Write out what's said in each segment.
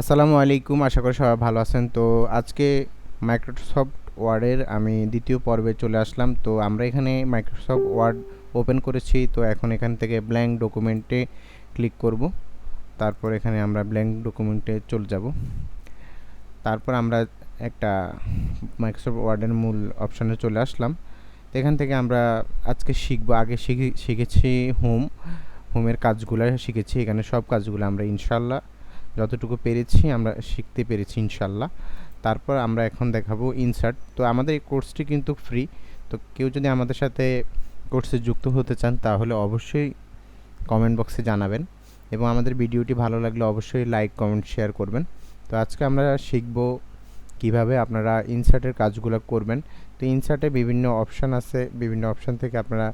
আসসালামু আলাইকুম, আশা করি সবাই ভালো আছেন। তো আজকে মাইক্রোসফট ওয়ার্ডের আমি দ্বিতীয় পর্বে চলে আসলাম। তো আমরা এখানে মাইক্রোসফট ওয়ার্ড ওপেন করেছি। তো এখন এখান থেকে ব্ল্যাঙ্ক ডকুমেন্টে ক্লিক করব। তারপর এখানে আমরা ব্ল্যাঙ্ক ডকুমেন্টে চলে যাব। তারপর আমরা একটা মাইক্রোসফট ওয়ার্ডের মূল অপশানে চলে আসলাম। তো এখান থেকে আমরা আজকে শিখব। আগে শিখে, শিখেছি হোম হোমের কাজগুলো শিখেছি। এখানে সব কাজগুলো আমরা ইনশাল্লাহ যতটুকু পেরেছি আমরা শিখতে পেরেছি ইনশাল্লাহ। তারপর আমরা এখন দেখাবো ইনসার্ট তো আমাদের এই কোর্সটি কিন্তু ফ্রি তো কেউ যদি আমাদের সাথে কোর্সে যুক্ত হতে চান, তাহলে অবশ্যই কমেন্ট বক্সে জানাবেন। এবং আমাদের ভিডিওটি ভালো লাগলে অবশ্যই লাইক কমেন্ট শেয়ার করবেন। তো আজকে আমরা শিখব কীভাবে আপনারা ইনসার্টের কাজগুলো করবেন। তো ইনসার্টে বিভিন্ন অপশান আছে। বিভিন্ন অপশান থেকে আপনারা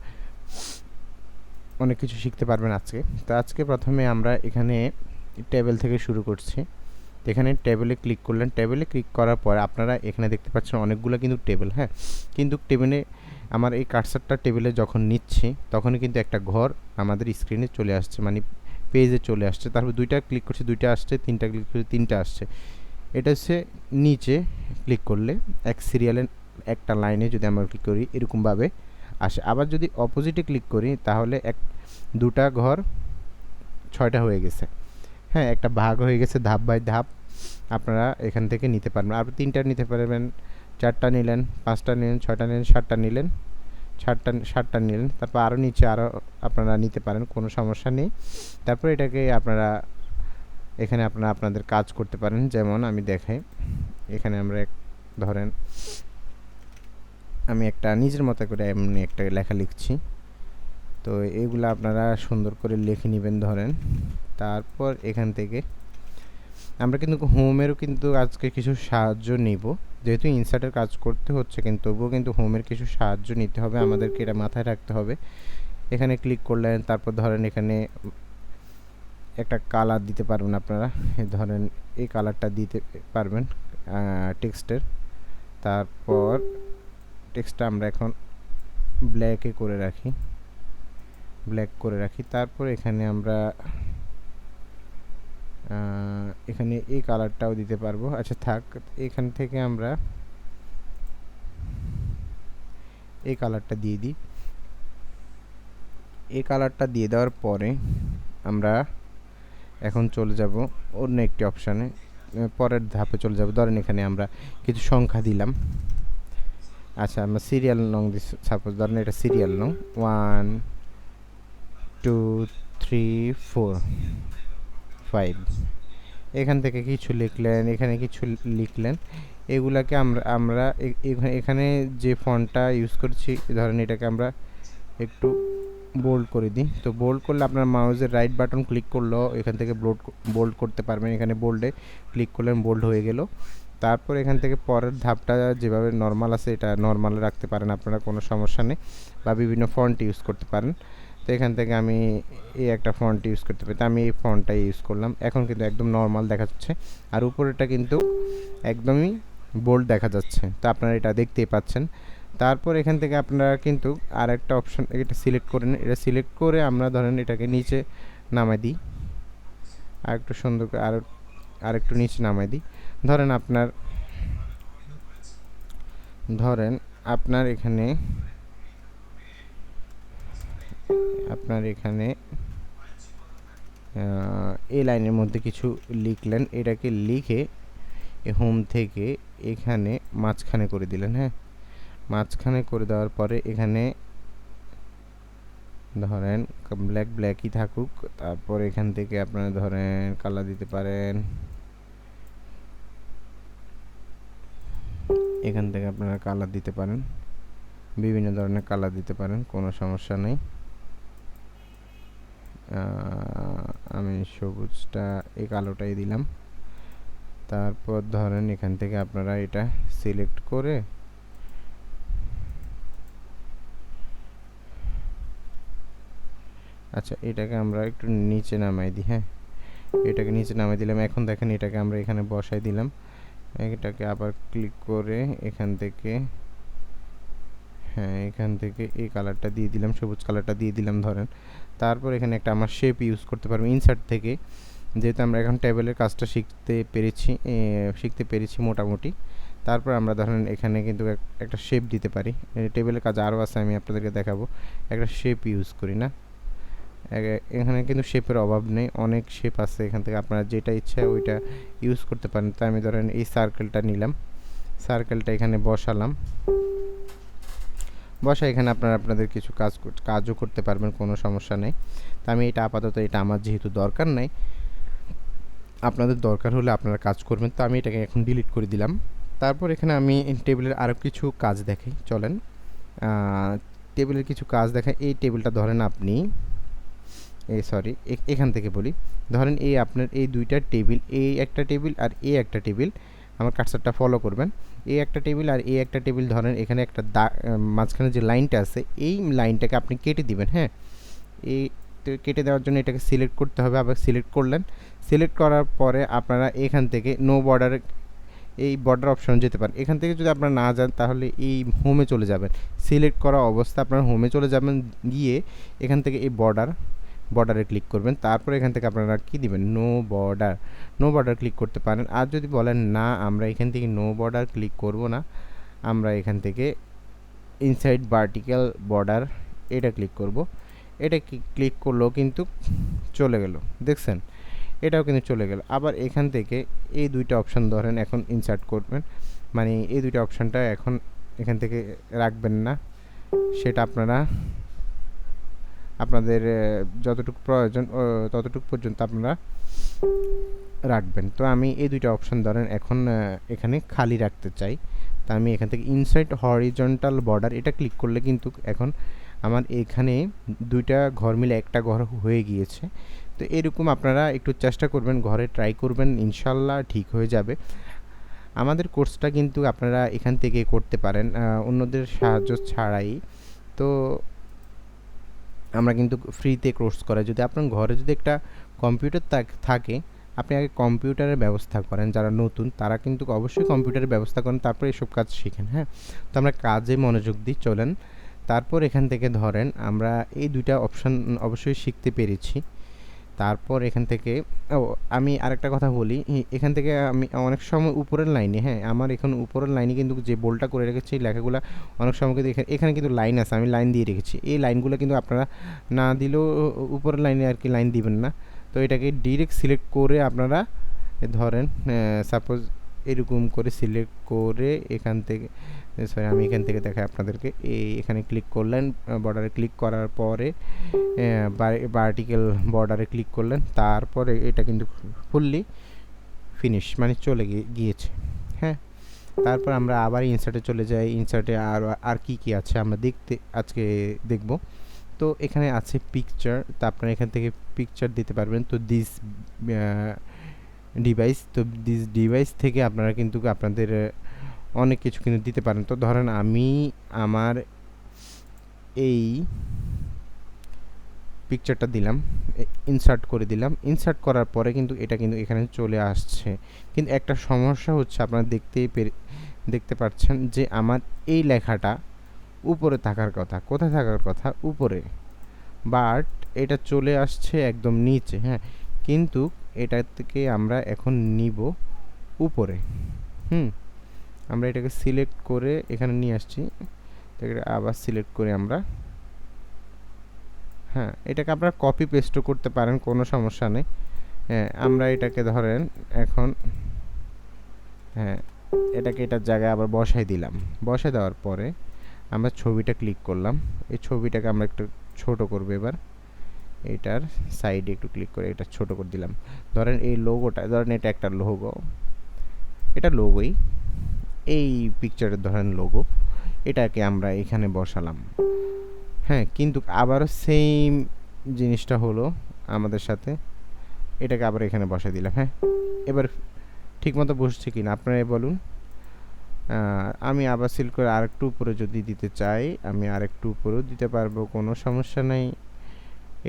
অনেক কিছু শিখতে পারবেন আজকে। তো আজকে প্রথমে আমরা এখানে টেবিল থেকে শুরু করছি। এখানে টেবিলে ক্লিক করলেন। টেবিলে ক্লিক করার পর আপনারা এখানে দেখতে পাচ্ছেন অনেকগুলো কিন্তু টেবিল হ্যাঁ? কিন্তু টেবিলে আমার এই কার্সারটা টেবিলে যখন নিচ্ছি, তখনই কিন্তু একটা ঘর আমাদের স্ক্রিনে চলে আসছে মানে পেজে চলে আসছে। তারপর দুইটা ক্লিক করছি, দুইটা আসছে, তিনটা ক্লিক করছি, তিনটা আসছে। এটা হচ্ছে নিচে ক্লিক করলে এক সিরিয়ালের একটা লাইনে যদি আমরা ক্লিক করি, এরকমভাবে আসে। আবার যদি অপোজিটে ক্লিক করি, তাহলে এক, দুটা ঘর ছয়টা হয়ে গেছে। হ্যাঁ একটা ভাগ হয়ে গেছে ধাপ বাই ধাপ। আপনারা এখান থেকে নিতে পারবেন। আপনি তিনটা নিতে পারবেন। চারটা নিলেন, পাঁচটা নিলেন, ছয়টা নিলেন, সাতটা নিলেন ষাটটা সাতটা নিলেন। তারপর আরও নিচে আরও আপনারা নিতে পারেন, কোনো সমস্যা নেই। তারপর এটাকে আপনারা, এখানে আপনারা আপনাদের কাজ করতে পারেন। যেমন আমি দেখাই, এখানে আমরা ধরেন আমি একটা নিজের মতো করে এমনি একটা লেখা লিখছি। তো এগুলো আপনারা সুন্দর করে লিখে নেবেন, ধরেন। তারপর এখান থেকে আমরা কিন্তু হোমেরও কিন্তু আজকে কিছু সাহায্য নিব। যেহেতু ইনসার্টের কাজ করতে হচ্ছে, কিন্তু তবুও কিন্তু হোমের কিছু সাহায্য নিতে হবে। আমাদেরকে এটা মাথায় রাখতে হবে। এখানে ক্লিক করলেন, তারপর ধরেন এখানে একটা কালার দিতে পারবেন আপনারা। ধরেন এই কালারটা দিতে পারবেন টেক্সটের। তারপর টেক্সটটা আমরা এখন ব্ল্যাকে করে রাখি। ব্ল্যাক করে রাখি। তারপর এখানে আমরা এখানে এই কালারটাও দিতে পারব। আচ্ছা থাক, এখান থেকে আমরা এই কালারটা দিয়ে দিই। এই কালারটা দিয়ে দেওয়ার পরে আমরা এখন চলে যাব অন্য একটি অপশানে পরের ধাপে চলে যাব। ধরেন এখানে আমরা কিছু সংখ্যা দিলাম। আচ্ছা আমরা সিরিয়াল নং দিই সাপোজ ধরেন এটা সিরিয়াল নং। One two three four five এখান থেকে কিছু লিখলেন, এখানে কিছু লিখলেন। এগুলাকে আমরা আমরা এখানে যে ফন্টটা ইউজ করছি, ধরেন এটাকে আমরা একটু বোল্ড করে দিই। তো বোল্ড করলে আপনার মাউসের রাইট বাটন ক্লিক করলেও এখান থেকে বোল্ড বোল্ড করতে পারবেন। এখানে বোল্ডে ক্লিক করলেন বোল্ড হয়ে গেল। তারপর এখান থেকে পরের ধাপটা যেভাবে নর্মাল আছে, এটা নর্মালে রাখতে পারেন, আপনারা কোনো সমস্যা নেই। বা বিভিন্ন ফন্ট ইউজ করতে পারেন। তো এখান থেকে আমি এই একটা ফন্ট ইউজ করতে পারি তো আমি এই ফন্টটা ইউজ করলাম। এখন কিন্তু একদম নর্মাল দেখা যাচ্ছে। আর উপরেটা কিন্তু একদমই বোল্ড দেখা যাচ্ছে। তো আপনারা এটা দেখতেই পাচ্ছেন। তারপর এখান থেকে আপনারা কিন্তু আর একটা অপশন এটা সিলেক্ট করে নিন। এটা সিলেক্ট করে আমরা ধরেন এটাকে নিচে নামাই দিই। আর একটু সুন্দর করে আর আর একটু নিচে নামাই দিই। ধরেন আপনার ধরেন আপনার এখানে আপনার এখানে এই লাইনের মধ্যে কিছু লিখলেন। এটাকে লিখে হোম থেকে এখানে মাঝখানে করে দিলেন হ্যাঁ? মাঝখানে করে দেওয়ার পরে এখানে ধরেন ব্ল্যাক ব্ল্যাকই থাকুক। তারপর এখান থেকে আপনারা ধরেন কালার দিতে পারেন। এখান থেকে আপনারা কালার দিতে পারেন। বিভিন্ন ধরনের কালার দিতে পারেন, কোনো সমস্যা নেই। আমি সবুজটা এই কালোটাই দিলাম। তারপর ধরেন এখান থেকে আপনারা এটা সিলেক্ট করে আচ্ছা এটাকে আমরা একটু নিচে নামাই দিই হ্যাঁ? এটাকে নিচে নামাই দিলাম। এখন দেখেন এটাকে আমরা এখানে বসাই দিলাম। এটাকে আবার ক্লিক করে এখান থেকে হ্যাঁ এখান থেকে এই কালারটা দিয়ে দিলাম, সবুজ কালারটা দিয়ে দিলাম ধরেন। তারপর এখানে একটা আমার শেপ ইউজ করতে পারব ইনসার্ট থেকে। যেহেতু আমরা এখন টেবিলের কাজটা শিখতে পেরেছি শিখতে পেরেছি মোটামুটি। তারপর আমরা ধরেন এখানে কিন্তু এক- একটা শেপ দিতে পারি। টেবিলের কাজ আরও আছে, আমি আপনাদেরকে দেখাবো। একটা শেপ ইউজ করি, না? এখানে কিন্তু শেপের অভাব নেই। অনেক শেপ আছে এখান থেকে। আপনারা যেটা ইচ্ছা ওইটা ইউজ করতে পারেন। তো আমি ধরেন এই সার্কেলটা নিলাম। সার্কেলটা এখানে বসালাম। বসা এখানে আপনারা আপনাদের কিছু কাজ কাজও করতে পারবেন, কোনো সমস্যা নেই। তো আমি এটা আপাতত এটা আমার যেহেতু দরকার নাই, আপনাদের দরকার হলে আপনারা কাজ করবেন। তো আমি এটাকে এখন ডিলিট করে দিলাম। তারপর এখানে আমি টেবিলের আরও কিছু কাজ দেখাই, চলেন। টেবিলের কিছু কাজ দেখাই। এই টেবিলটা ধরেন আপনি, এই সরি এখান থেকে বলি। ধরেন এই আপনার এই দুইটা টেবিল এই একটা টেবিল আর এই একটা টেবিল আমার কাটসারটা ফলো করবেন। এই একটা টেবিল আর এই একটা টেবিল ধরেন, এখানে একটা দা, মাঝখানে যে লাইনটা আছে, এই লাইনটাকে আপনি কেটে দিবেন হ্যাঁ? এই কেটে দেওয়ার জন্য এটাকে সিলেক্ট করতে হবে, আবার সিলেক্ট করলেন। সিলেক্ট করার পরে আপনারা এখান থেকে নো বর্ডার, এই বর্ডার অপশন যেতে পারেন। এখান থেকে যদি আপনারা না যান, তাহলে এই হোমে চলে যাবেন। সিলেক্ট করা অবস্থা আপনারা হোমে চলে যাবেন, গিয়ে এখান থেকে এই বর্ডার বর্ডারে ক্লিক করবেন। তারপর এখান থেকে আপনারা কি দিবেন? No border no border click করতে পারেন। আর যদি বলেন, না, আমরা এখান থেকে নো বর্ডার ক্লিক করব না। আমরা এখান থেকে ইনসাইড ভার্টিক্যাল বর্ডার এটা ক্লিক করব। এটা ক্লিক করলেও কিন্তু চলে গেল। দেখছেন? এটাও কিন্তু চলে গেল। আবার এখান থেকে এই দুইটা অপশান ধরেন, এখন ইনসার্ট করবেন। মানে এই দুইটা অপশানটা এখন এখান থেকে রাখবেন না। সেটা আপনারা আপনাদের যতটুকু প্রয়োজন ততটুকু পর্যন্ত আপনারা রাখবেন। তো আমি এই দুইটা অপশন ধরেন, এখন এখানে খালি রাখতে চাই। তা আমি এখান থেকে ইনসাইড হরিজন্টাল বর্ডার এটা ক্লিক করলে কিন্তু এখন আমার এখানে দুইটা ঘর মিলে একটা ঘর হয়ে গিয়েছে। তো এরকম আপনারা একটু চেষ্টা করবেন, ঘরে ট্রাই করবেন, ইনশাল্লাহ ঠিক হয়ে যাবে। আমাদের কোর্সটা কিন্তু আপনারা এখান থেকে করতে পারেন অন্যদের সাহায্য ছাড়াই। তো আমরা কিন্তু ফ্রিতে কোর্স করাই। যদি আপনার ঘরে যদি একটা কম্পিউটার থাক- আপনি আগে কম্পিউটারের ব্যবস্থা করেন। যারা নতুন, তারা কিন্তু অবশ্যই কম্পিউটারের ব্যবস্থা করেন, তারপরে এসব কাজ শিখেন হ্যাঁ? তো আমরা কাজে মনোযোগ দিই, চলেন। তারপর এখান থেকে ধরেন, আমরা এই দুইটা অপশান অবশ্যই শিখতে পেরেছি। তারপর এখান থেকে, ও, আমি আরেকটা কথা বলি। এখান থেকে আমি অনেক সময় উপরের লাইনে হ্যাঁ আমার এখন উপরের লাইনে কিন্তু যে বোল্ডটা করে রেখেছি লেখাগুলো অনেক সময় কিন্তু এখানে এখানে কিন্তু লাইন আছে, আমি লাইন দিয়ে রেখেছি। এই লাইনগুলো কিন্তু আপনারা না দিলেও উপরের লাইনে আর কি লাইন দিবেন না। তো এটাকে ডিরেক্ট সিলেক্ট করে আপনারা ধরেন সাপোজ এরকম করে সিলেক্ট করে এখান থেকে সরি আমি এখান থেকে দেখাই আপনাদেরকে। এই এখানে ক্লিক করলেন বর্ডারে ক্লিক করার পরে ভার্টিক্যাল বর্ডারে ক্লিক করলেন, তারপরে এটা কিন্তু ফুললি ফিনিশ মানে চলে গিয়ে- গিয়েছে। হ্যাঁ? তারপর আমরা আবার ইনসার্টে চলে যাই। ইনসার্টে আর আর কি কি আছে আমরা দেখতে, আজকে দেখব। তো এখানে আছে পিকচার তা আপনারা এখান থেকে পিকচার দিতে পারবেন। তো দিস ডিভাইস তো দিস ডিভাইস থেকে আপনারা কিন্তু আপনাদের অনেক কিছু কিন্তু দিতে পারেন। তো ধরেন আমি আমার এই পিকচারটা দিলাম ইনসার্ট করে দিলাম। ইনসার্ট করার পরে কিন্তু এটা কিন্তু এখানে চলে আসছে। কিন্তু একটা সমস্যা হচ্ছে, আপনারা দেখতেই দেখতে পাচ্ছেন যে আমার এই লেখাটা উপরে থাকার কথা, কোথায় থাকার কথা? উপরে। বাট এটা চলে আসছে একদম নিচে হ্যাঁ। কিন্তু এটা থেকে আমরা এখন নিব উপরে, হুম। আমরা এটাকে সিলেক্ট করে এখানে নিয়ে আসছি। এটাকে আবার সিলেক্ট করে আমরা। হ্যাঁ এটাকে আপনারা কপি পেস্টও করতে পারেন, কোনো সমস্যা নেই। হ্যাঁ আমরা এটাকে ধরেন এখন হ্যাঁ এটাকে এটার জায়গায় আবার বসাই দিলাম। বসাই দেওয়ার পরে আমরা ছবিটা ক্লিক করলাম। এই ছবিটাকে আমরা একটু ছোট করব এবার। এটার সাইডে একটু ক্লিক করে এটা ছোট করে দিলাম। ধরেন এই লোগোটা ধরেন এটা একটা লোগো এটা লোগোই এই পিকচারের ধরেন লোগো এটাকে আমরা এখানে বসালাম। হ্যাঁ কিন্তু আবারও সেম জিনিসটা হলো আমাদের সাথে, এটাকে আবার এখানে বসাই দিলাম হ্যাঁ? এবার ঠিকমতো বসছে কি না আপনারাই বলুন। আমি আবার সিল করে আরেকটু উপরে যদি দিতে চাই, আমি আরেকটু উপরেও দিতে পারব, কোনো সমস্যা নেই।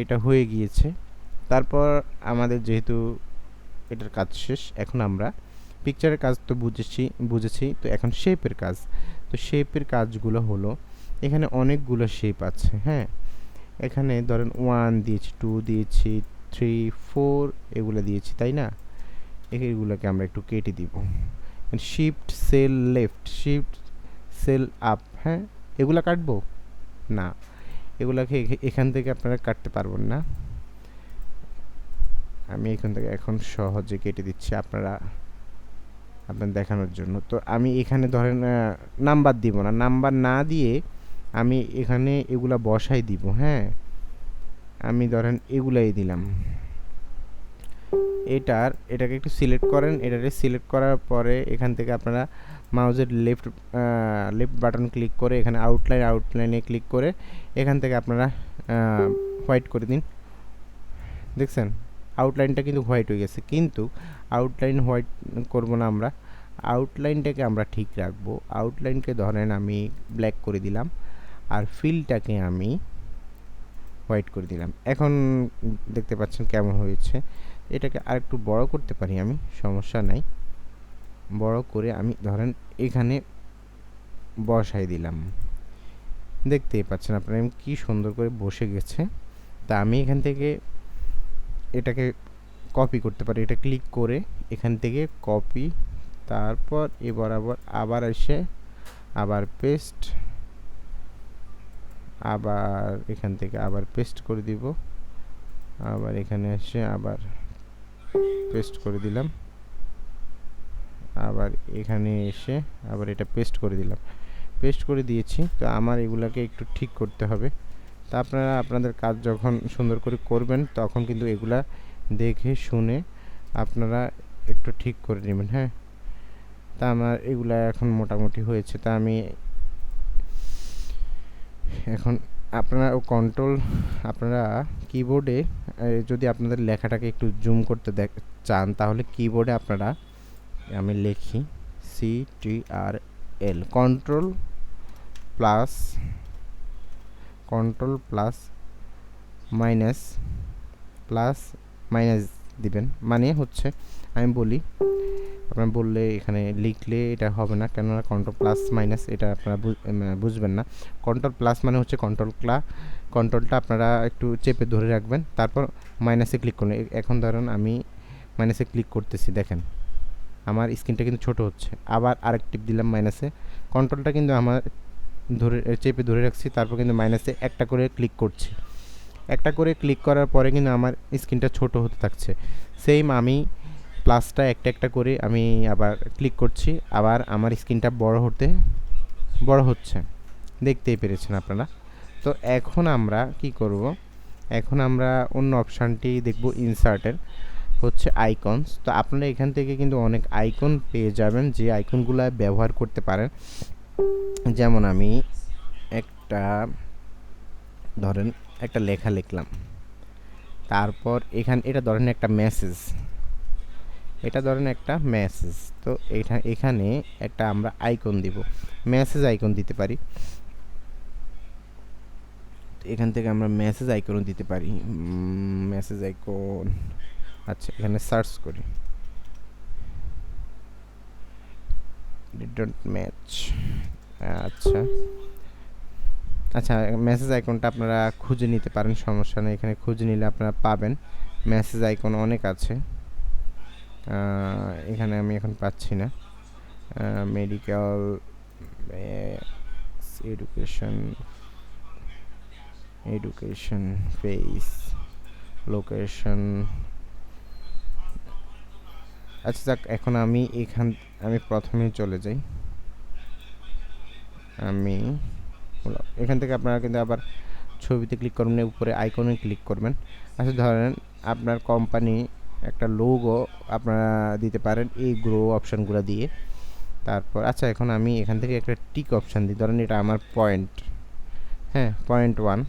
এটা হয়ে গিয়েছে। তারপর আমাদের যেহেতু এটার কাজ শেষ, এখন আমরা পিকচারের কাজ তো বুঝেছি বুঝেছি। তো এখন শেপের কাজ। তো শেপের কাজগুলো হলো, এখানে অনেকগুলো শেপ আছে হ্যাঁ? এখানে ধরেন ওয়ান দিয়েছি টু দিয়েছি থ্রি ফোর এগুলো দিয়েছি, তাই না? এগুলোকে আমরা একটু কেটে দিব। Shift cell left shift cell up হ্যাঁ? এগুলো কাটবো? না। এগুলাকে এখে- এখান থেকে আপনারা কাটতে পারবেন না। আমি এখান থেকে এখন সহজে কেটে দিচ্ছি। আপনারা আপনার দেখানোর জন্য। তো আমি এখানে ধরেন নাম্বার দিব না। নাম্বার না দিয়ে আমি এখানে এগুলা বসাই দিব হ্যাঁ? আমি ধরেন এগুলাই দিলাম। এটার, এটাকে একটু সিলেক্ট করেন। এটাকে সিলেক্ট করার পরে এখান থেকে আপনারা মাউজের লেফট লেফট বাটন ক্লিক করে এখানে আউটলাইন আউটলাইনে ক্লিক করে এখান থেকে আপনারা হোয়াইট করে দিন। দেখছেন? আউটলাইনটা কিন্তু হোয়াইট হয়ে গেছে। কিন্তু আউটলাইন হোয়াইট করব না আমরা। আউটলাইনটাকে আমরা ঠিক রাখব। আউটলাইনকে ধরেন আমি ব্ল্যাক করে দিলাম। আর ফিলটাকে আমি হোয়াইট করে দিলাম। এখন দেখতে পাচ্ছেন কেমন হয়েছে। এটাকে আরেকটু বড় করতে পারি আমি, সমস্যা নাই। বড় করে আমি ধরেন এখানে বসাই দিলাম। দেখতেই পাচ্ছেন আপনারা কি সুন্দর করে বসে গেছে। তা আমি এখান থেকে এটাকে কপি করতে পারি। এটা ক্লিক করে এখান থেকে কপি তারপর এ বরাবর আবার এসে আবার পেস্ট আবার এখান থেকে আবার পেস্ট করে দিব। আবার এখানে এসে আবার পেস্ট করে দিলাম। আবার এখানে এসে আবার এটা পেস্ট করে দিলাম। পেস্ট করে দিয়েছি, তো আমার এগুলাকে একটু ঠিক করতে হবে। তা আপনারা আপনাদের কাজ যখন সুন্দর করে করবেন, তখন কিন্তু এগুলা দেখে শুনে আপনারা একটু ঠিক করে নেবেন হ্যাঁ? তা আমার এগুলা এখন মোটামুটি হয়েছে, তা আমি এখন আপনারা কন্ট্রোল আপনারা কিবোর্ডে যদি আপনাদের লেখাটাকে একটু জুম করতে দেখ, চান, তাহলে কিবোর্ডে আপনারা আমি লিখি C T R L control plus control plus minus plus minus দিবেন। মানে হচ্ছে আমি বলি, আপনার বললে এখানে লিখলে এটা হবে না, কেননা কন্ট্রোল প্লাস মাইনাস এটা আপনারা বুঝবেন না। কন্ট্রোল প্লাস মানে হচ্ছে কন্ট্রোল ক্লা কন্ট্রোলটা আপনারা একটু চেপে ধরে রাখবেন, তারপর মাইনাসে ক্লিক করুন এখন ধরুন আমি মাইনাসে ক্লিক করতেছি, দেখেন। আমার স্ক্রিনটা কিন্তু ছোট হচ্ছে, আবার আরেক টিপ দিলাম মাইনাসে কন্ট্রোলটা কিন্তু আমার ধরে চেপে ধরে রাখছি, তারপর কিন্তু মাইনাসে একটা করে ক্লিক করছি। একটা করে ক্লিক করার পরে কিন্তু আমার স্ক্রিনটা ছোট হতে থাকছে। সেম আমি প্লাসটা একটা একটা করে আমি আবার ক্লিক করছি, আবার আমার স্ক্রিনটা বড় হতে, বড় হচ্ছে। দেখতেই পেরেছেন আপনারা। তো এখন আমরা কি করব? এখন আমরা অন্য অপশানটি দেখব ইনসার্টের হচ্ছে আইকনস তো আপনারা এখান থেকে কিন্তু অনেক আইকন পেয়ে যাবেন, যে আইকনগুলো ব্যবহার করতে পারেন। যেমন আমি একটা, ধরেন একটা লেখা লিখলাম। তারপর এখান, এটা ধরেন একটা মেসেজ এটা ধরেন একটা মেসেজ তো এইটা, এখানে একটা আমরা আইকন দিব। মেসেজ আইকন দিতে পারি। এখান থেকে আমরা মেসেজ আইকনও দিতে পারি। মেসেজ আইকন আচ্ছা এখানে সার্চ করি। ডিডন্ট ম্যাচ আচ্ছা। আচ্ছা মেসেজ আইকনটা আপনারা খুঁজে নিতে পারেন, সমস্যা নেই, এখানে খুঁজে নিলে আপনারা পাবেন। মেসেজ আইকন অনেক আছে। এখানে আমি এখন পাচ্ছি না। Medical education education face location আচ্ছা যাক, এখন আমি এখান আমি প্রথমেই চলে যাই। আমি এখান থেকে আপনারা কিন্তু আবার ছবিতে ক্লিক করবেন, উপরে আইকনে ক্লিক করবেন। আচ্ছা ধরেন আপনার কোম্পানি একটা লোগো আপনারা দিতে পারেন এই গ্রো অপশানগুলো দিয়ে। তারপর আচ্ছা এখন আমি এখান থেকে একটা টিক অপশান দিই। ধরেন এটা আমার পয়েন্ট হ্যাঁ পয়েন্ট ওয়ান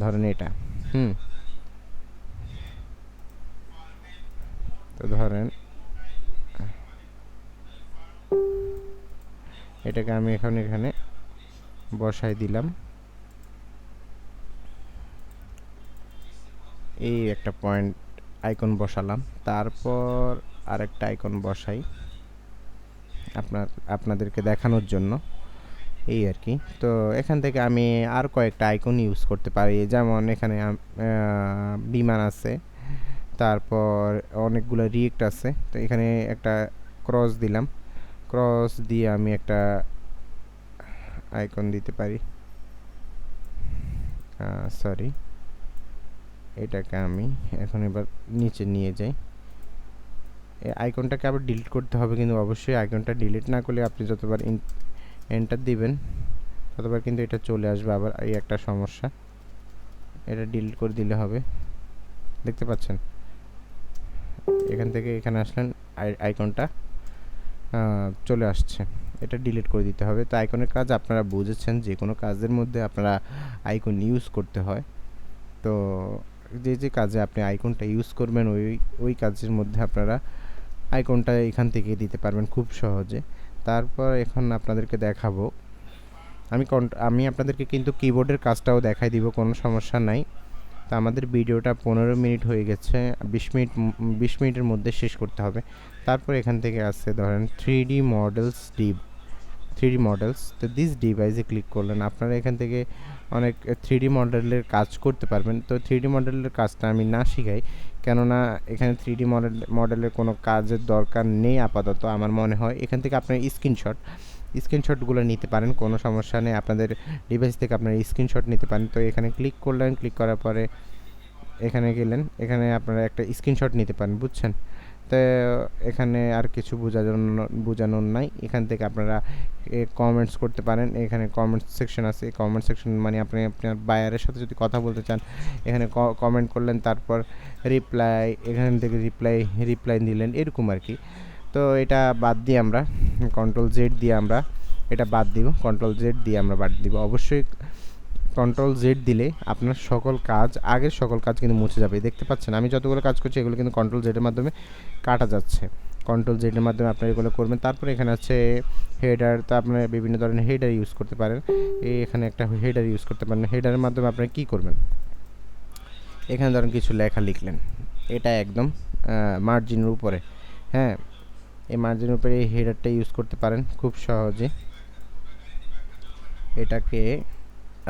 ধরেন এটা। হুম। তো ধরেন এটাকে আমি এখন এখানে বসাই দিলাম। এই একটা পয়েন্ট আইকন বসালাম। তারপর আরেকটা আইকন বসাই আপনার, আপনাদেরকে দেখানোর জন্য। এই আর কি। তো এখান থেকে আমি আর কয়েকটা আইকন ইউজ করতে পারি। যেমন এখানে বিমান আছে। তারপর অনেকগুলো রিয়েক্ট আছে। তো এখানে একটা ক্রস দিলাম। ক্রস দিয়ে আমি একটা আইকন দিতে পারি। সরি এটাকে আমি এখন এবার নিচে নিয়ে যাই। এই আইকনটাকে আবার ডিলিট করতে হবে কিন্তু অবশ্যই আইকনটা ডিলিট না করলে আপনি যতবার এন্টার দিবেন, ততবার কিন্তু এটা চলে আসবে আবার এই একটা সমস্যা। এটা ডিলিট করে দিলে হবে। দেখতে পাচ্ছেন? এখান থেকে এখানে আসলেন আইকনটা চলে আসছে। এটা ডিলিট করে দিতে হবে। তো আইকনের কাজ আপনারা বুঝেছেন যে কোনো কাজের মধ্যে আপনারা আইকন ইউজ করতে হয়। তো যে যে কাজে আপনি আইকনটা ইউজ করবেন, ওই ওই কাজের মধ্যে আপনারা আইকনটা এখান থেকে দিতে পারবেন খুব সহজে। তারপর এখন আপনাদেরকে দেখাবো। আমি আমি আপনাদেরকে কিন্তু কিবোর্ডের কাজটাও দেখাই দিব, কোনো সমস্যা নাই। তো আমাদের ভিডিওটা পনেরো মিনিট হয়ে গেছে, বিশ মিনিট, বিশ মিনিটের মধ্যে শেষ করতে হবে। তারপর এখান থেকে আসছে ধরেন three D models deep three D models তো দিস ডিভাইসে ক্লিক করলেন। আপনারা এখান থেকে অনেক থ্রি ডি মডেলের কাজ করতে পারবেন। তো থ্রি ডি মডেলের কাজটা আমি না শিখাই, কেননা এখানে থ্রি ডি মডেল মডেলের কোনো কাজের দরকার নেই আপাতত আমার মনে হয়। এখান থেকে আপনার স্ক্রিনশট স্ক্রিনশটগুলো নিতে পারেন, কোনো সমস্যা নেই। আপনাদের ডিভাইস থেকে আপনারা স্ক্রিনশট নিতে পারেন। তো এখানে ক্লিক করলেন ক্লিক করার পরে এখানে গেলেন। এখানে আপনারা একটা স্ক্রিনশট নিতে পারেন, বুঝছেন? তো এখানে আর কিছু বোঝানোর বোঝানোর নাই। এখান থেকে আপনারা কমেন্টস করতে পারেন। এখানে কমেন্টস সেকশন আছে। কমেন্ট সেকশন মানে আপনি আপনার বায়ারের সাথে যদি কথা বলতে চান, এখানে কমেন্ট করলেন, তারপর রিপ্লাই এখান থেকে রিপ্লাই রিপ্লাই দিলেন, এরকম আর কি। তো এটা বাদ দিয়ে আমরা কন্ট্রোল জেড দিয়ে আমরা এটা বাদ দিব কন্ট্রোল জেড দিয়ে আমরা বাদ দিব। অবশ্যই কন্ট্রোল জেড দিলে আপনার সকল কাজ, আগের সকল কাজ কিন্তু মুছে যাবে। দেখতে পাচ্ছেন, আমি যতগুলো কাজ করছি, এগুলো কিন্তু কন্ট্রোল জেডের মাধ্যমে কাটা যাচ্ছে। কন্ট্রোল জেডের মাধ্যমে আপনারা এগুলো করবেন। তারপরে এখানে আছে হেডার তো আপনারা বিভিন্ন ধরনের হেডার ইউজ করতে পারেন। এখানে একটা হেডার ইউজ করতে পারেন। হেডারের মাধ্যমে আপনারা কী করবেন? এখানে ধরেন কিছু লেখা লিখলেন। এটা একদম মার্জিনের উপরে। হ্যাঁ? এই মার্জিনের উপরে এই হেডারটা ইউজ করতে পারেন খুব সহজে। এটাকে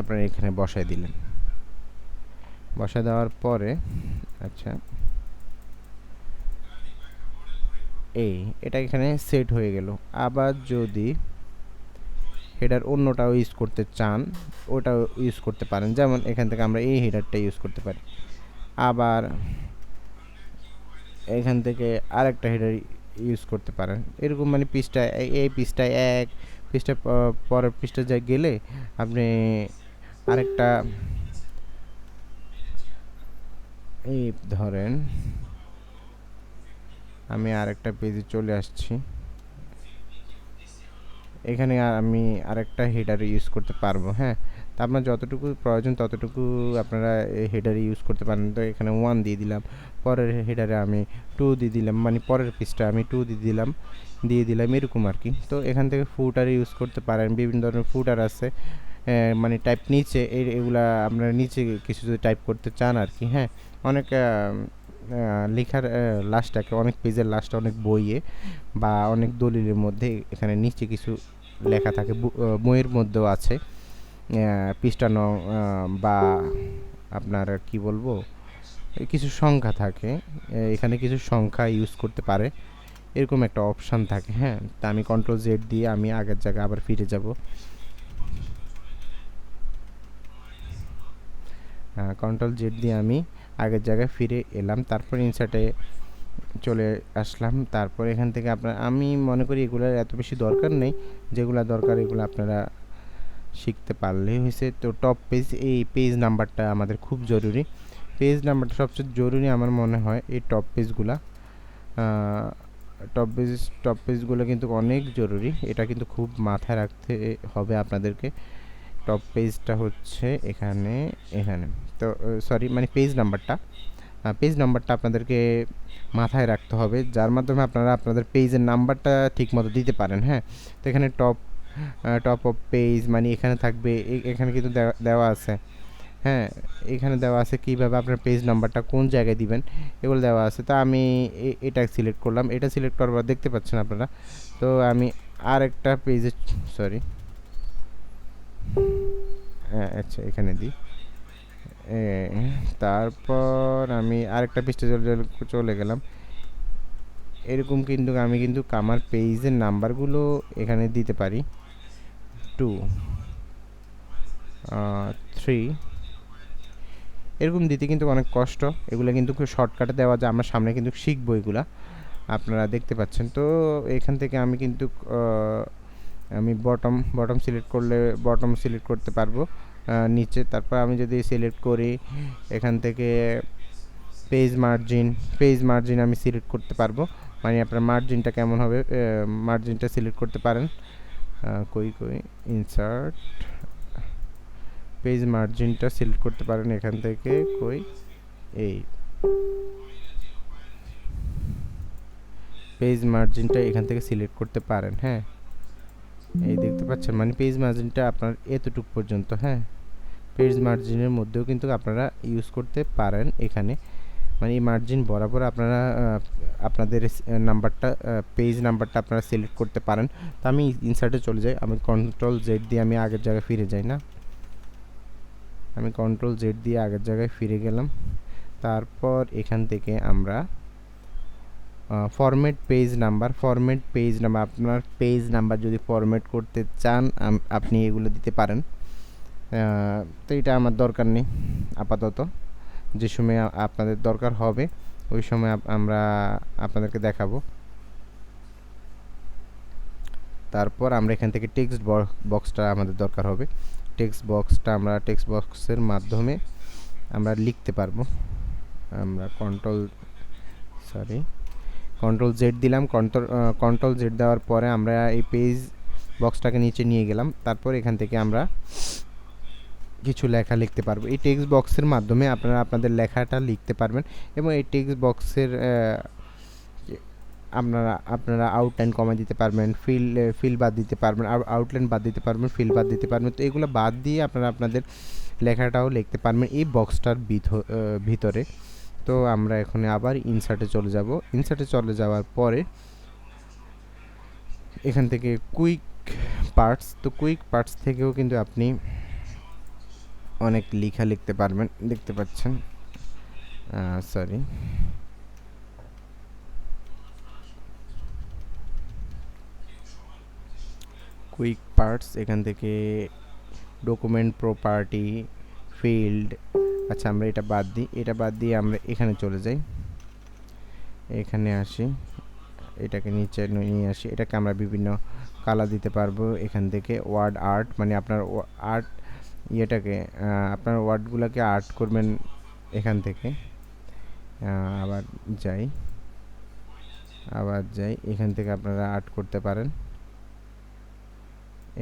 আপনারা এখানে বসায় দিলেন। বসায় দেওয়ার পরে আচ্ছা এই এটা এখানে সেট হয়ে গেল। আবার যদি হেডার অন্যটাও ইউজ করতে চান, ওটাও ইউজ করতে পারেন। যেমন এখান থেকে আমরা এই হেডারটা ইউজ করতে পারি। আবার এখান থেকে আরেকটা হেডার ইউজ করতে পারেন। এরকম মানে পিসটা এই পিসটায় এক পিসটা পরের পিসটা যা গেলে আপনি আরেকটা এই ধরেন, আমি আরেকটা পেজে চলে আসছি। এখানে আমি আরেকটা হেডার ইউজ করতে পারব হ্যাঁ? তা আপনার যতটুকু প্রয়োজন ততটুকু আপনারা হেডারে ইউজ করতে পারেন। তো এখানে ওয়ান দিয়ে দিলাম, পরের হেডারে আমি টু দিয়ে দিলাম মানে পরের পিসটা আমি টু দিয়ে দিলাম দিয়ে দিলাম এরকম আর কি। তো এখান থেকে ফুটার ইউজ করতে পারেন, বিভিন্ন ধরনের ফুটার আছে মানে টাইপ নিচে এগুলা আপনারা নিচে কিছু যদি টাইপ করতে চান আর কি হ্যাঁ। অনেক লেখার লাস্টটাকে অনেক পেজের লাস্টটা অনেক বইয়ে বা অনেক দলিলের মধ্যে এখানে নিচে কিছু লেখা থাকে বইয়ের মধ্যেও আছে। পৃষ্ঠা নং বা আপনার কি বলব, কিছু সংখ্যা থাকে এখানে কিছু সংখ্যা ইউজ করতে পারে, এরকম একটা অপশান থাকে হ্যাঁ তা আমি কন্ট্রোল জেড দিয়ে আমি আগের জায়গায় আবার ফিরে যাব। কন্ট্রোল জেড দিয়ে আমি আগের জায়গায় ফিরে এলাম, তারপর ইনসার্টে চলে আসলাম, তারপর এখান থেকে আপনার, আমি মনে করি এগুলোর এত বেশি দরকার নেই, যেগুলো দরকার এগুলো আপনারা শিখতে পারলেই হয়েছে। তো টপ পেজ এই পেজ নাম্বারটা আমাদের খুব জরুরি। পেজ নাম্বারটা সবচেয়ে জরুরি আমার মনে হয় এই টপ পেজগুলা টপ পেজ টপ পেজগুলো কিন্তু অনেক জরুরি। এটা কিন্তু খুব মাথায় রাখতে হবে আপনাদেরকে। টপ পেজটা হচ্ছে এখানে এখানে। তো সরি মানে পেজ নাম্বারটা পেজ নাম্বারটা আপনাদেরকে মাথায় রাখতে হবে। যার মাধ্যমে আপনারা আপনাদের পেজের নাম্বারটা ঠিকমতো দিতে পারেন হ্যাঁ? তো এখানে টপ টপ অফ পেজ মানে এখানে থাকবে এখানে কিন্তু দেওয়া আছে। হ্যাঁ এখানে দেওয়া আছে কীভাবে আপনার পেজ নাম্বারটা কোন জায়গায় দিবেন, এগুলো দেওয়া আছে। তো আমি এটা সিলেক্ট করলাম। এটা সিলেক্ট করবার দেখতে পাচ্ছেন আপনারা। তো আমি আর একটা পেজে সরি হ্যাঁ আচ্ছা এখানে দিই। তারপর আমি আরেকটা চলে- চলে গেলাম। এরকম কিন্তু আমি কিন্তু আমার পেজের নাম্বারগুলো এখানে দিতে পারি। টু থ্রি এরকম দিতে কিন্তু অনেক কষ্ট। এগুলো কিন্তু খুব শর্টকাটে দেওয়া যায়। আমরা সামনে কিন্তু শিখব এগুলা। আপনারা দেখতে পাচ্ছেন। তো এখান থেকে আমি কিন্তু আমি বটম বটম সিলেক্ট করলে বটম সিলেক্ট করতে পারব। নিচে। তারপর আমি যদি সিলেক্ট করি, এখান থেকে পেজ মার্জিন পেজ মার্জিন আমি সিলেক্ট করতে পারব। মানে আপনার মার্জিনটা কেমন হবে? মার্জিনটা সিলেক্ট করতে পারেন। কই কই? ইনসার্ট পেজ মার্জিনটা সিলেক্ট করতে পারেন এখান থেকে। কই? এই। পেজ মার্জিনটা এখান থেকে সিলেক্ট করতে পারেন হ্যাঁ? এই দেখতে পাচ্ছেন মানে পেজ মার্জিনটা আপনার এতটুকু পর্যন্ত হ্যাঁ? পেজ মার্জিনের মধ্যেও কিন্তু আপনারা ইউজ করতে পারেন এখানে। মানে এই মার্জিন বরাবর আপনারা আপনাদের নাম্বারটা পেজ নাম্বারটা আপনারা সিলেক্ট করতে পারেন। তো আমি ইনসার্টে চলে যাই। আমি কন্ট্রোল জেড দিয়ে আমি আগের জায়গায় ফিরে যাই না? আমি কন্ট্রোল জেড দিয়ে আগের জায়গায় ফিরে গেলাম। তারপর এখান থেকে আমরা format page number format page number আপনার পেজ নাম্বার যদি ফরম্যাট করতে চান আপনি এগুলো দিতে পারেন। তো এটা আমার দরকার নেই, আপাতত। যে সময় আপনাদের দরকার হবে, ওই সময় আমরা আপনাদেরকে দেখাবো। তারপর আমরা এখান থেকে টেক্সট বক্সটা আমাদের দরকার হবে। টেক্সট বক্সটা আমরা টেক্সট বক্সের মাধ্যমে আমরা লিখতে পারব। আমরা কন্ট্রোল সরি কন্ট্রোল জেড দিলাম। কন্ট্রোল কন্ট্রোল জেড দেওয়ার পরে আমরা এই পেজ বক্সটাকে নিচে নিয়ে গেলাম। তারপর এখান থেকে আমরা কিছু লেখা লিখতে পারব। এই টেক্সট বক্সের মাধ্যমে আপনারা আপনাদের লেখাটা লিখতে পারবেন এবং এই টেক্সট বক্সের আপনারা আপনারা আউটলাইন কমাই দিতে পারবেন ফিল ফিল বাদ দিতে পারবেন আউটলাইন বাদ দিতে পারবেন ফিল বাদ দিতে পারবেন। তো এগুলো বাদ দিয়ে আপনারা আপনাদের লেখাটাও লিখতে পারবেন এই বক্সটার ভিতরে। তো আমরা এখন আবার ইনসার্টে চলে যাব। ইনসার্টে চলে যাওয়ার পরে এখান থেকে কুইক পার্টস তো কুইক পার্টস থেকেও কিন্তু আপনি অনেক লেখা লিখতে পারবেন, দেখতে পাচ্ছেন। সরি কুইক পার্টস এখান থেকে ডকুমেন্ট প্রপার্টি ফিল্ড আচ্ছা আমরা এটা বাদ দিই। এটা বাদ দিয়ে আমরা এখানে চলে যাই। এখানে আসি। এটাকে নিচে নিয়ে আসি। এটাকে আমরা বিভিন্ন কালার দিতে পারব এখান থেকে। ওয়ার্ড আর্ট মানে আপনার আর্ট ইয়েটাকে আপনার ওয়ার্ডগুলোকে আর্ট করবেন এখান থেকে। আবার যাই। আবার যাই, এখান থেকে আপনারা আর্ট করতে পারেন।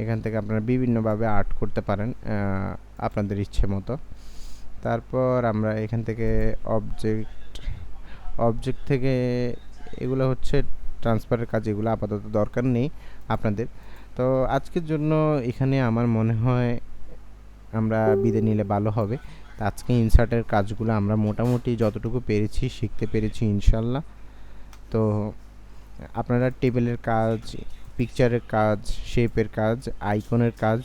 এখান থেকে আপনারা বিভিন্নভাবে আর্ট করতে পারেন আপনাদের ইচ্ছে মতো। তারপর আমরা এখান থেকে অবজেক্ট অবজেক্ট থেকে এগুলো হচ্ছে ট্রান্সফারের কাজ, এগুলো আপাতত দরকার নেই আপনাদের। তো আজকের জন্য এখানে আমার মনে হয় আমরা বিদায় নিলে ভালো হবে। তো আজকে ইনসার্টের কাজগুলো আমরা মোটামুটি যতটুকু পেরেছি শিখতে পেরেছি ইনশাল্লাহ। তো আপনারা টেবিলের কাজ পিকচারের কাজ শেপের কাজ আইকনের কাজ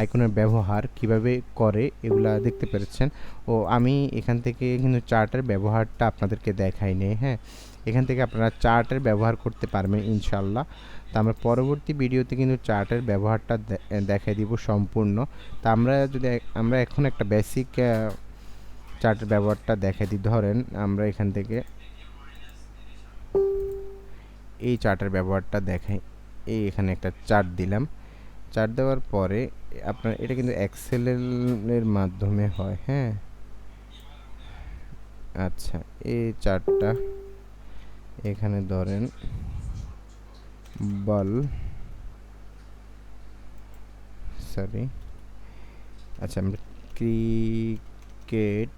আইকনের ব্যবহার কীভাবে করে এগুলা দেখতে পেরেছেন। ও আমি এখান থেকে কিন্তু চার্টের ব্যবহারটা আপনাদেরকে দেখাইনি হ্যাঁ। এখান থেকে আপনারা চার্টের ব্যবহার করতে পারবেন ইনশাল্লাহ। তো আমরা পরবর্তী ভিডিওতে কিন্তু চার্টের ব্যবহারটা দেখাই দিব সম্পূর্ণ। তা আমরা যদি আমরা এখন একটা বেসিক চার্টের ব্যবহারটা দেখাই দিই। ধরেন আমরা এখান থেকে এই চার্টের ব্যবহারটা দেখাই। এই এখানে একটা চার্ট দিলাম। চার্ট দেওয়ার পরে আপনার, এটা কিন্তু এক্সেলের মাধ্যমে হয় হ্যাঁ? আচ্ছা এই চার্টটা এখানে ধরেন বল সরি আচ্ছা আমরা cricket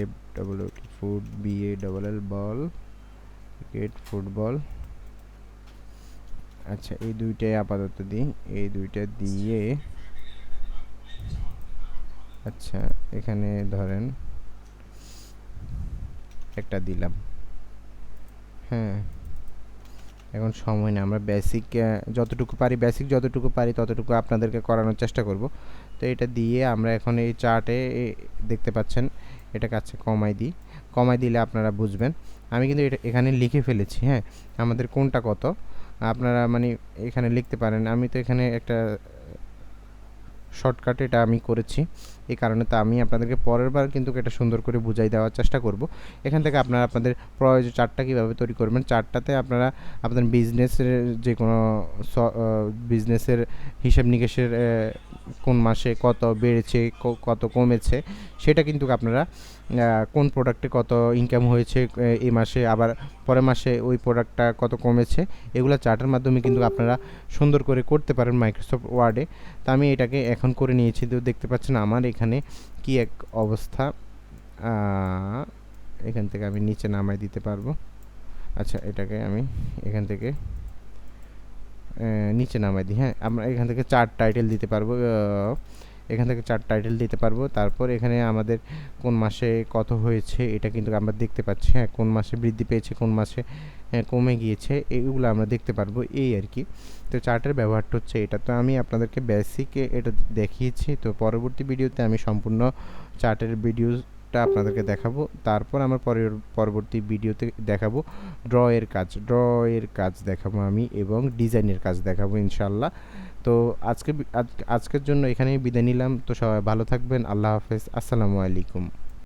F double foot B A double L ball cricket football আচ্ছা এই দুইটাই আপাতত দিই, এই দুইটা দিয়ে আচ্ছা এখানে ধরেন, একটা দিলাম। হ্যাঁ। এখন সময় না আমরা বেসিক যতটুকু পারি বেসিক যতটুকু পারি, ততটুকু আপনাদেরকে করানোর চেষ্টা করব। তো এটা দিয়ে আমরা এখন এই চার্টে দেখতে পাচ্ছেন, এটা কাছে কমাই দিই। কমাই দিলে আপনারা বুঝবেন। আমি কিন্তু এটা এখানে লিখে ফেলেছি হ্যাঁ। আমাদের কোনটা কত? আপনারা মানে এখানে লিখতে পারেন। আমি তো এখানে একটা শর্টকাট এটা আমি করেছি। এই কারণে তো আমি আপনাদেরকে পরের বার কিন্তু এটা সুন্দর করে বুঝাই দেওয়ার চেষ্টা করব। এখান থেকে আপনারা আপনাদের প্রয়োজন চার্টটা কীভাবে তৈরি করবেন? চার্টটাতে আপনারা আপনাদের বিজনেসের যে কোনো বিজনেসের হিসাব নিকেশের কোন মাসে কত বেড়েছে কত কমেছে, সেটা কিন্তু আপনারা কোন প্রোডাক্টে কত ইনকাম হয়েছে এই মাসে আবার পরের মাসে ওই প্রোডাক্টটা কত কমেছে, এগুলো চার্টের মাধ্যমে কিন্তু আপনারা সুন্দর করে করতে পারেন মাইক্রোসফট ওয়ার্ডে তো আমি এটাকে এখন করে নিয়েছি, তো দেখতে পাচ্ছেন আমার এখানে কি এক অবস্থা? এখান থেকে আমি নিচে নামাই দিতে পারব। আচ্ছা এটাকে আমি এখান থেকে নিচে নামাই দিই। হ্যাঁ আমরা এখান থেকে চার টাইটেল দিতে পারব। এখান থেকে চার টাইটেল দিতে পারব। তারপর এখানে আমাদের কোন মাসে কত হয়েছে, এটা কিন্তু আমরা দেখতে পাচ্ছি। হ্যাঁ কোন মাসে বৃদ্ধি পেয়েছে, কোন মাসে কমে গিয়েছে। এগুলো আমরা দেখতে পারব। এই আর কি। তো চার্টের ব্যবহারটা হচ্ছে এটা। তো আমি আপনাদেরকে বেসিকে এটা দেখিয়েছি। তো পরবর্তী ভিডিওতে আমি সম্পূর্ণ চার্টের ভিডিওটা আপনাদেরকে দেখাবো। তারপর আমার পরের পরবর্তী ভিডিওতে দেখাবো ড্র এর কাজ। ড্র এর কাজ দেখাবো আমি এবং ডিজাইনের কাজ দেখাবো ইনশাল্লাহ তো আজকে আজ- আজকের জন্য এখানেই বিদায় নিলাম। তো সবাই ভালো থাকবেন। আল্লাহ হাফেজ। আসসালামু আলাইকুম।